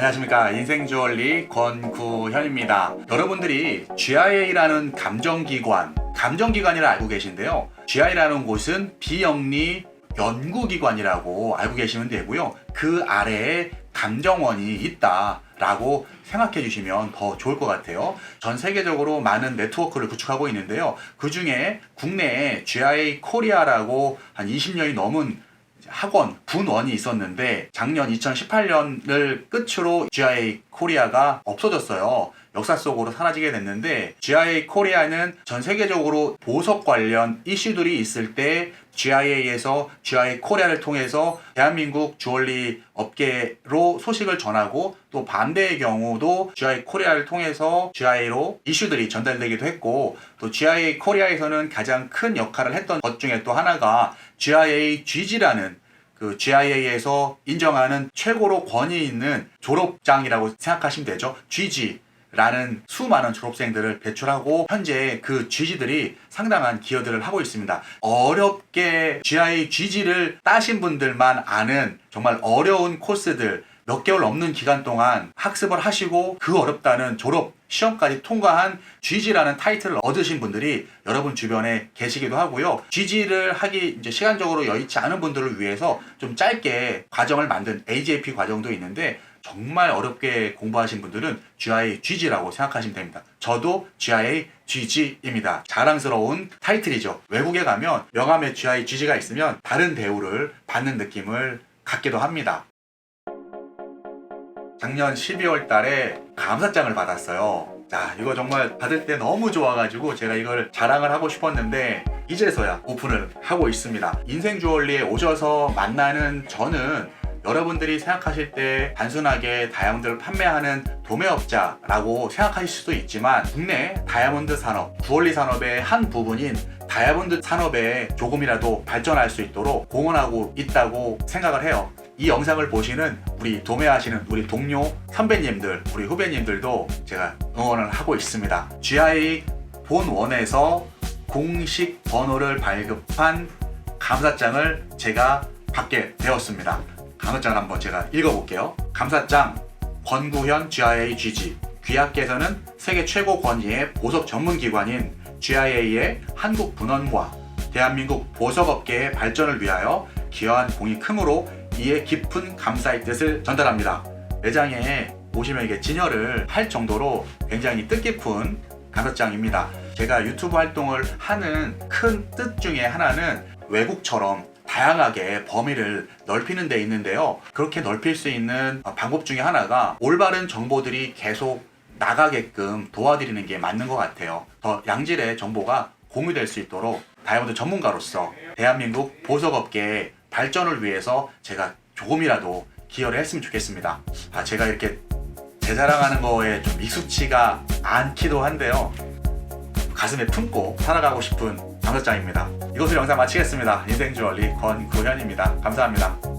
안녕하십니까 인생 주얼리 권구현입니다. 여러분들이 GIA라는 감정기관, 감정기관이라 알고 계신데요. GIA라는 곳은 비영리 연구기관이라고 알고 계시면 되고요. 그 아래에 감정원이 있다 라고 생각해 주시면 더 좋을 것 같아요. 전 세계적으로 많은 네트워크를 구축하고 있는데요. 그 중에 국내에 GIA 코리아라고 한 20년이 넘은 학원 분원이 있었는데 작년 2018년을 끝으로 GIA 코리아가 없어졌어요. 역사 속으로 사라지게 됐는데 GIA 코리아는 전 세계적으로 보석 관련 이슈들이 있을 때 GIA에서 GIA 코리아를 통해서 대한민국 주얼리 업계로 소식을 전하고 또 반대의 경우도 GIA 코리아를 통해서 GIA로 이슈들이 전달되기도 했고 또 GIA 코리아에서는 가장 큰 역할을 했던 것 중에 또 하나가 GIA GG라는 그 GIA에서 인정하는 최고로 권위 있는 졸업장이라고 생각하시면 되죠. GG. 라는 수많은 졸업생들을 배출하고 현재 그 GG들이 상당한 기여들을 하고 있습니다. 어렵게 GI GG를 따신 분들만 아는 정말 어려운 코스들 몇 개월 넘는 기간 동안 학습을 하시고 그 어렵다는 졸업 시험까지 통과한 GG라는 타이틀을 얻으신 분들이 여러분 주변에 계시기도 하고요. GG를 하기 이제 시간적으로 여의치 않은 분들을 위해서 좀 짧게 과정을 만든 AJP 과정도 있는데 정말 어렵게 공부하신 분들은 GI GG라고 생각하시면 됩니다. 저도 GI GG입니다. 자랑스러운 타이틀이죠. 외국에 가면 명함에 GI GG가 있으면 다른 대우를 받는 느낌을 갖기도 합니다. 작년 12월 달에 감사장을 받았어요. 자, 이거 정말 받을 때 너무 좋아가지고 제가 이걸 자랑을 하고 싶었는데 이제서야 오픈을 하고 있습니다. 인생 주얼리에 오셔서 만나는 저는 여러분들이 생각하실 때 단순하게 다이아몬드를 판매하는 도매업자라고 생각하실 수도 있지만 국내 다이아몬드 산업, 주얼리 산업의 한 부분인 다이아몬드 산업에 조금이라도 발전할 수 있도록 공헌하고 있다고 생각을 해요. 이 영상을 보시는 우리 도매하시는 우리 동료 선배님들, 우리 후배님들도 제가 응원을 하고 있습니다. GI 본원에서 공식 번호를 발급한 감사장을 제가 받게 되었습니다. 감사장을 한번 제가 읽어볼게요. 감사장 권구현 GIA GG 귀하께서는 세계 최고 권위의 보석 전문 기관인 GIA의 한국 분원과 대한민국 보석업계의 발전을 위하여 기여한 공이 크므로 이에 깊은 감사의 뜻을 전달합니다. 매장에 이게 진열을 할 정도로 굉장히 뜻깊은 감사장입니다. 제가 유튜브 활동을 하는 큰 뜻 중에 하나는 외국처럼 다양하게 범위를 넓히는 데 있는데요. 그렇게 넓힐 수 있는 방법 중에 하나가 올바른 정보들이 계속 나가게끔 도와드리는 게 맞는 것 같아요. 더 양질의 정보가 공유될 수 있도록 다이아몬드 전문가로서 대한민국 보석업계의 발전을 위해서 제가 조금이라도 기여를 했으면 좋겠습니다. 아, 제가 이렇게 대자랑하는 거에 좀 익숙치가 않기도 한데요. 가슴에 품고 살아가고 싶은 감사장입니다. 이것으로 영상 마치겠습니다. 인생 주얼리 권구현입니다. 감사합니다.